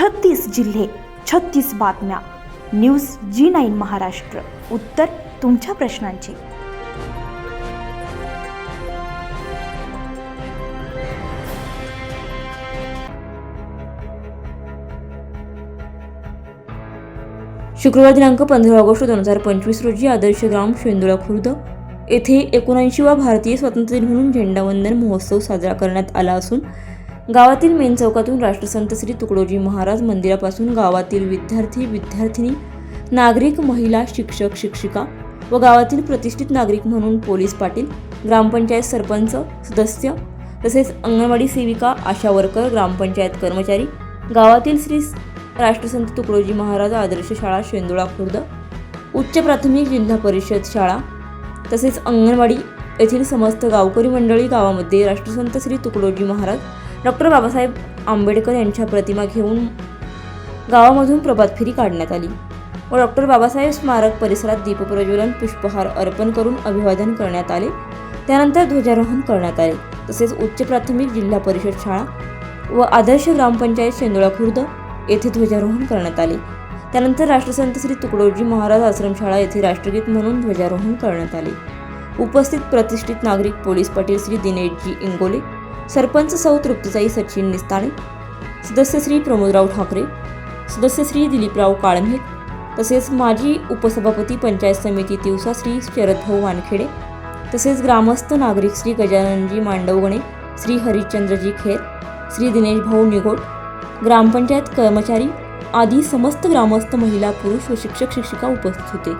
छत्तीस जिल्हे छत्तीस बातम्या. News G nine Maharashtra. उत्तर तुमच्या प्रश्नांची. शुक्रवार दिनांक पंधरा ऑगस्ट दोन हजार पंचवीस रोजी आदर्श ग्राम शेंदुळा खुर्द येथे एकोणऐंशीवा भारतीय स्वातंत्र्य दिन म्हणून झेंडावंदन महोत्सव साजरा करण्यात आला असून गावातील मेन चौकातून राष्ट्रसंत श्री तुकडोजी महाराज मंदिरापासून गावातील विद्यार्थी विद्यार्थिनी नागरिक महिला शिक्षक शिक्षिका व गावातील प्रतिष्ठित नागरिक म्हणून पोलीस पाटील ग्रामपंचायत सरपंच सदस्य तसेच अंगणवाडी सेविका आशा वर्कर ग्रामपंचायत कर्मचारी गावातील श्री राष्ट्रसंत तुकडोजी महाराज आदर्श शाळा शेंदुळा खुर्द उच्च प्राथमिक जिल्हा परिषद शाळा तसेच अंगणवाडी येथील समस्त गावकरी मंडळी गावामध्ये राष्ट्रसंत श्री तुकडोजी महाराज डॉक्टर बाबासाहेब आंबेडकर यांच्या प्रतिमा घेऊन गावामधून प्रभात फेरी काढण्यात आली व डॉक्टर बाबासाहेब स्मारक परिसरात दीपप्रज्वलन पुष्पहार अर्पण करून अभिवादन करण्यात आले. त्यानंतर ध्वजारोहण करण्यात आले. तसेच उच्च प्राथमिक जिल्हा परिषद शाळा व आदर्श ग्रामपंचायत शेंदोळा खुर्द येथे ध्वजारोहण करण्यात आले. त्यानंतर राष्ट्रसंत श्री तुकडोजी महाराज आश्रमशाळा येथे राष्ट्रगीत म्हणून ध्वजारोहण करण्यात आले. उपस्थित प्रतिष्ठित नागरिक पोलीस पाटील श्री दिनेशजी इंगोले सरपंच सौ तृप्तीताई सचिन निस्ताने सदस्य श्री प्रमोदराव ठाकरे सदस्य श्री दिलीपराव काळमेघ तसेच माजी उपसभापती पंचायत समिती तिवसा श्री शरदभाऊ वानखेडे तसेच ग्रामस्थ नागरिक श्री गजाननजी मांडवगणे श्री हरिश्चंद्रजी खेर श्री दिनेश भाऊ निघोड ग्रामपंचायत कर्मचारी आदी समस्त ग्रामस्थ महिला पुरुष व शिक्षक शिक्षिका उपस्थित होते.